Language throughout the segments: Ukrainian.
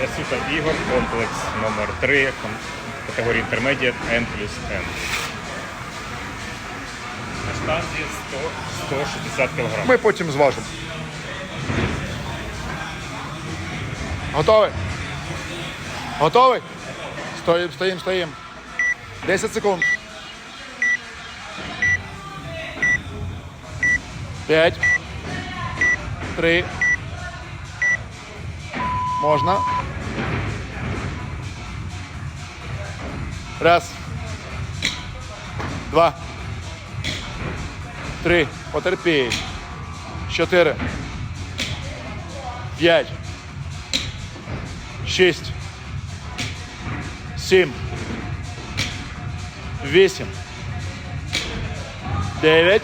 Ясута Ігор, комплекс номер 3 категорії Intermediate N плюс N. На штанзі 100, 160 кг. Ми потім зважимо. Готовий? Готовий? Стоїм, стоїм, стоїм. 10 секунд. 5. 3. Можна. Раз. Два. Три. Потерпіть. Чотири. П'ять. Шість. Сім. Вісім. Дев'ять.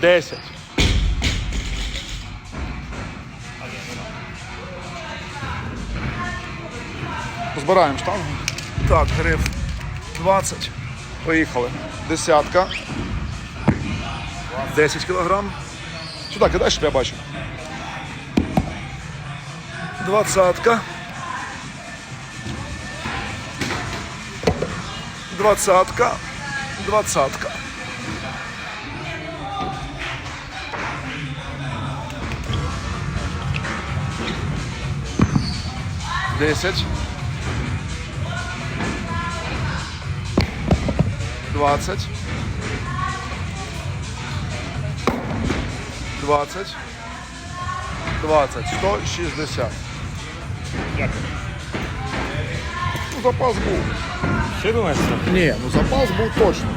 Десять. Збираємо штангу. Так, гриф 20. Поїхали. Десятка. 10 кілограм. Сюди кидай, щоб я бачив. Двадцатка. Двадцатка. Двадцатка. Десять. Двадцать. Двадцять. Двадцять. Сто шістдесят. Дякую. Ну, запас був. Ще думаєш? Ні, ну запас був точно.